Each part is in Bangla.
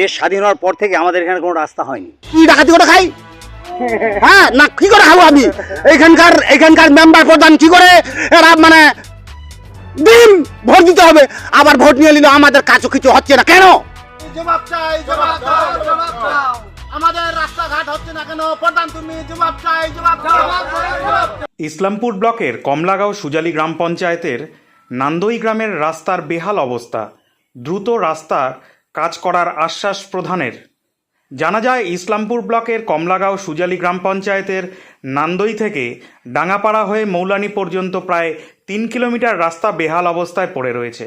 দেশ স্বাধীন হওয়ার পর থেকে আমাদের এখানে কোনো রাস্তা হয়নি। কি ডাকাতি করে খাই? হ্যাঁ না কি করে খাব আমি? এখানকার এখানকার মেম্বার প্রধান কি করে? এরা মানে দিন ভোট দিতে হবে। আবার ভোট নিয়ে নিল আমাদের কাজও কিছু হচ্ছে না। কেন? জবাব চাই জবাব দাও জবাব দাও। আমাদের রাস্তাঘাট হচ্ছে না কেন? প্রধান তুমি জবাব চাই জবাব দাও। ইসলামপুর ব্লকের কমলাগাঁও সুজালি গ্রাম পঞ্চায়েতের নান্দই গ্রামের রাস্তার বেহাল অবস্থা। দ্রুত রাস্তার কাজ করার আশ্বাস প্রধানের। জানা যায়, ইসলামপুর ব্লকের কমলাগাঁও সুজালি গ্রাম পঞ্চায়েতের নান্দই থেকে ডাঙ্গাপাড়া হয়ে মৌলানি পর্যন্ত প্রায় তিন কিলোমিটার রাস্তা বেহাল অবস্থায় পড়ে রয়েছে।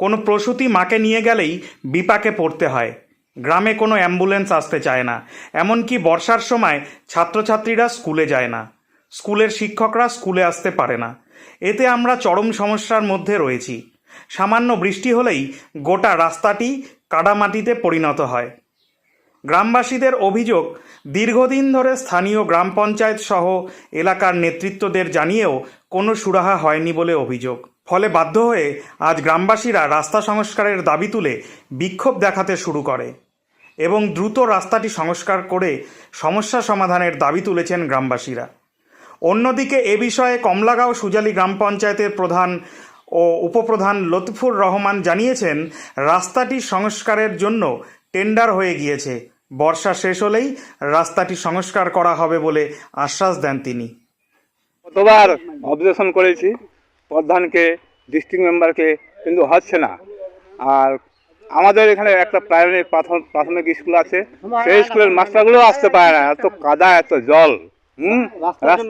কোনো প্রসূতি মাকে নিয়ে গেলেই বিপাকে পড়তে হয়। গ্রামে কোনো অ্যাম্বুলেন্স আসতে চায় না, এমনকি বর্ষার সময় ছাত্রছাত্রীরা স্কুলে যায় না। স্কুলের শিক্ষকরা স্কুলে আসতে পারে না। এতে আমরা চরম সমস্যার মধ্যে রয়েছি। সামান্য বৃষ্টি হলেই গোটা রাস্তাটি কাদামাটিতে পরিণত হয়। গ্রামবাসীদের অভিযোগ, দীর্ঘদিন ধরে স্থানীয় গ্রাম পঞ্চায়েত সহ এলাকার নেতৃত্বদের জানিয়েও কোনো সুরাহা হয়নি বলে অভিযোগ। ফলে বাধ্য হয়ে আজ গ্রামবাসীরা রাস্তা সংস্কারের দাবি তুলে বিক্ষোভ দেখাতে শুরু করে এবং দ্রুত রাস্তাটি সংস্কার করে সমস্যা সমাধানের দাবি তুলেছেন গ্রামবাসীরা। অন্যদিকে এ বিষয়ে কমলাগাঁও সুজালি গ্রাম পঞ্চায়েতের প্রধান ও উপপ্রধান লতিফুর রহমান জানিয়েছেন, রাস্তাটি সংস্কারের জন্য টেন্ডার হয়ে গিয়েছে। বর্ষা শেষ হলেই রাস্তাটি সংস্কার করা হবে বলে আশ্বাস দেন তিনি। কতবার অবজেকশন করেছি, প্রধানকে ডিস্ট্রিক্ট মেম্বারকে কিন্তু হচ্ছে না। আর আমাদের এখানে একটা প্রাইমারি প্রাথমিক স্কুল আছে, সেই স্কুলের মাস্টারগুলো আসতে পারে না। এত কাদা, এত জল। হুম?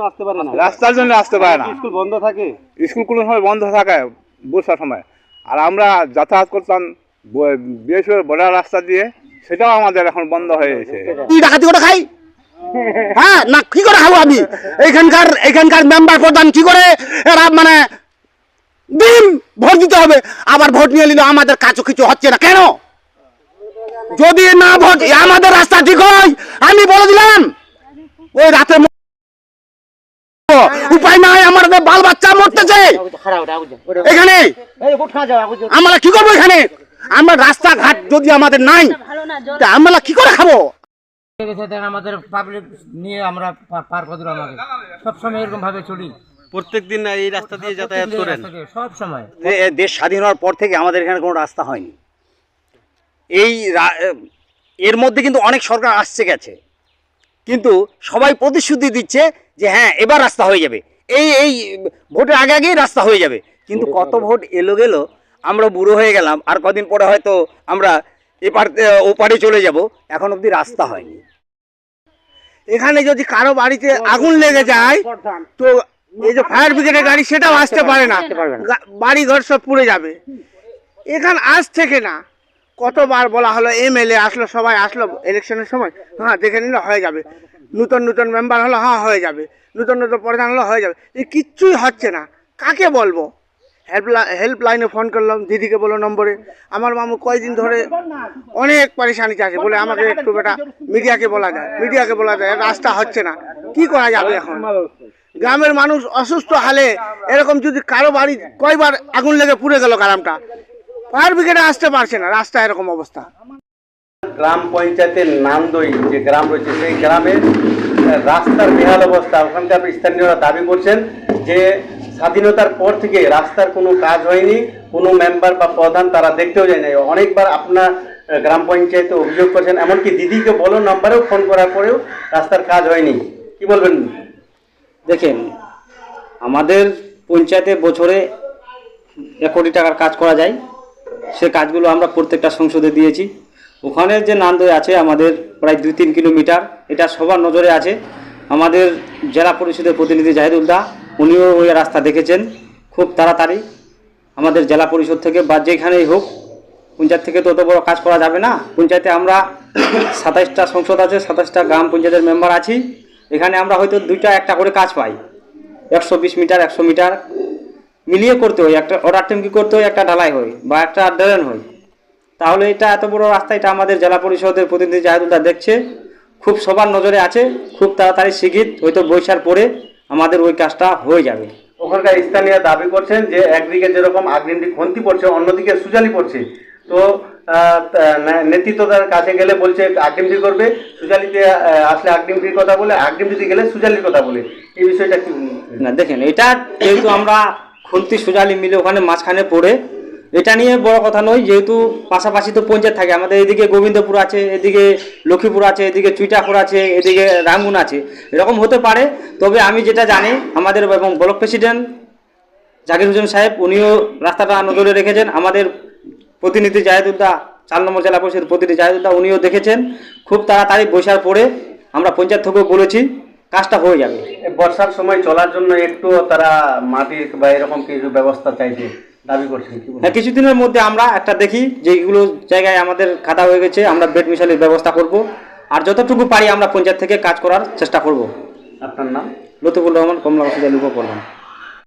আসতে পারে না। রাস্তার জন্য আসতে পারে না। স্কুল বন্ধ থাকে? স্কুল কোনো সময় বন্ধ থাকে বর্ষার সময়। আর আমরা যাতায়াত করতাম বিএসএফ বর্ডার রাস্তা দিয়ে সেটাও আমাদের এখন বন্ধ হয়ে গেছে। কি ডাকাতি করে খাই? হ্যাঁ না কি করে খাব আমি? এখানকার এখানকার মেম্বার প্রধান কি করে? এরা মানে দিন ভোট দিতে হবে। আবার ভোট নিয়ে নিল আমাদের কাজও কিছু হচ্ছে না। কেন? যদি না ভোট আমাদের রাস্তা ঠিক হয় আমি বলে দিলাম। ওই রাতে উপায় নাই আমাদের বাল বাচ্চা মরতেছে। এখানে আমরা কি করব এখানে? আমরা রাস্তাঘাট যদি আমাদের নাই তা আমরা কি করে খাব? আমাদের পাবলিক নিয়ে আমরা পার করে আমাকে সবসময় এরকম ভাবে চলি। এই রাস্তা দিয়ে যাতায়াত করেন। সব সময়। দেশ স্বাধীন হওয়ার পর থেকে আমাদের এখানে কোনো রাস্তা হয়নি। এই রা- এর মধ্যে কিন্তু অনেক সরকার আসছে গেছে। কিন্তু সবাই প্রতিশ্রুতি দিচ্ছে যে হ্যাঁ এবার রাস্তা হয়ে যাবে। এই এই ভোটের আগে আগেই রাস্তা হয়ে যাবে। কিন্তু কত ভোট এলো গেল আমরা বুড়ো হয়ে গেলাম আর কদিন পরে হয়তো আমরা এপার ওপারে চলে যাব। এখন অবধি রাস্তা হয়নি। এখানে যদি কারও বাড়িতে আগুন লেগে যায় তো এই যে ফায়ার ব্রিগেডের গাড়ি সেটাও আসতে পারে না। বাড়ি ঘর সব পুড়ে যাবে। এখানে আজ থেকে না কতবার বলা হলো এমএলএ আসলো, সবাই আসলো ইলেকশনের সময়? হ্যাঁ দেখে নিলে, হয়ে যাবে। নূতন নূতন মেম্বার হলো হ্যাঁ হয়ে যাবে। নূতন নূতন প্রধান হলো, হয়ে যাবে। এই কিচ্ছুই হচ্ছে না। কাকে বলব? হেল্পলাইন হেল্পলাইনে ফোন করলাম, দিদিকে বলো নম্বরে। আমার মামু কয়দিন ধরে অনেক পরেশানিতে আছে বলে আমাকে একটু বেটা মিডিয়াকে বলা যায়, মিডিয়াকে বলা যায় রাস্তা হচ্ছে না। কি করা যাবে এখন? গ্রামের মানুষ অসুস্থ হালে, এরকম যদি কারও বাড়ি কয়বার আগুন লেগে পুড়ে গেল গ্রামটা ফায়ার ব্রিগেডে আসতে পারছে না রাস্তা এরকম অবস্থা। গ্রাম পঞ্চায়েতের নান্দই যে গ্রাম রয়েছে সেই গ্রামের রাস্তার বেহাল অবস্থা। ওখানকার স্থানীয়রা দাবি করছেন যে স্বাধীনতার পর থেকে রাস্তার কোনো কাজ হয়নি কোনো মেম্বার বা প্রধান তারা দেখতেও যায় না অনেকবার আপনার গ্রাম পঞ্চায়েতে অভিযোগ করছেন এমনকি দিদিকে বলো নম্বরেও ফোন করার পরেও রাস্তার কাজ হয়নি। কি বলবেন? দেখেন আমাদের পঞ্চায়েতে বছরে এক কোটি টাকার কাজ করা যায়। সে কাজগুলো আমরা প্রত্যেকটা সংসদে দিয়েছি। ওখানে যে নান্দই আছে, আমাদের প্রায় দুই তিন কিলোমিটার, এটা সবার নজরে আছে। আমাদের জেলা পরিষদের প্রতিনিধি জাহিদুল দা, উনিও ওই রাস্তা দেখেছেন খুব তাড়াতাড়ি। আমাদের জেলা পরিষদ থেকে, বা যেখানেই হোক, পঞ্চায়েত থেকে তো অত বড় কাজ করা যাবে না। পঞ্চায়েতে আমরা সাতাইশটা সংসদ আছে সাতাশটা গ্রাম পঞ্চায়েতের মেম্বার আছি। এখানে আমরা হয়তো দুইটা একটা করে কাজ পাই। একশো বিশ মিটার, একশো মিটার মিলিয়ে করতে হয় একটা অর্ডার টেমকি করতে হয় একটা ঢালাই হয় বা একটা ড্রেন হয়। তাহলে এটা এত বড় রাস্তা এটা আমাদের জেলা পরিষদের প্রতিনিধি জাহেদুল্লাহ দেখছে। খুব সবার নজরে আছে খুব তাড়াতাড়ি শিখিত হয়তো বৈশার পরে আমাদের ওই কাজটা হয়ে যাবে। ওখানকার স্থানীয় দাবি করছেন যে একদিকে যেরকম আগ্নেয়গিরি খন্তি পড়ছে অন্যদিকে সুজালি পড়ছে। তো আহ, তা- নে- নেতৃত্বতার কাছে গেলে বলছে আগ্রিম ফ্রি করবে সুজালিতে আসলে আগ্রিম ফ্রির কথা বলে আগ্রিম ফ্রিতে গেলে সুজালির কথা বলে। এই বিষয়টা কি? না দেখেন এটা যেহেতু আমরা খুন্তি সোজালি মিলে ওখানে মাঝখানে পড়ে। এটা নিয়ে বড় কথা নয়, যেহেতু পাশাপাশি তো পঞ্চায়েত থাকে। আমাদের এদিকে গোবিন্দপুর আছে, এদিকে লক্ষ্মীপুর আছে, এদিকে চুইটাপুর আছে, এদিকে রাঙ্গুন আছে। এরকম হতে পারে, তবে আমি যেটা জানি, আমাদের এবং ব্লক প্রেসিডেন্ট জাকির হোসেন সাহেব, উনিও রাস্তাটা নজরে রেখেছেন। আমাদের প্রতিনিধি জাহেদুদ্দা চার নম্বর জেলা পরিষদের প্রতিনিধি জাহেদুদ্দা উনিও দেখেছেন। খুব তাড়াতাড়ি বৈশার পরে আমরা পঞ্চায়েত থেকেও বলেছি। কাজটা হয়ে যাবে। বর্ষার সময় চলার জন্য একটু তারা মাটির বা এরকম কিছু ব্যবস্থা চাইছে দাবি করছেন হ্যাঁ কিছুদিনের মধ্যে আমরা একটা দেখি যে এগুলো জায়গায় আমাদের খাতা হয়ে গেছে আমরা বেড মিশালের ব্যবস্থা করব। আর যতটুকু পারি আমরা পঞ্চায়েত থেকে কাজ করার চেষ্টা করব। আপনার নাম? লতিফুর রহমান কমলা সুজা উপকরণ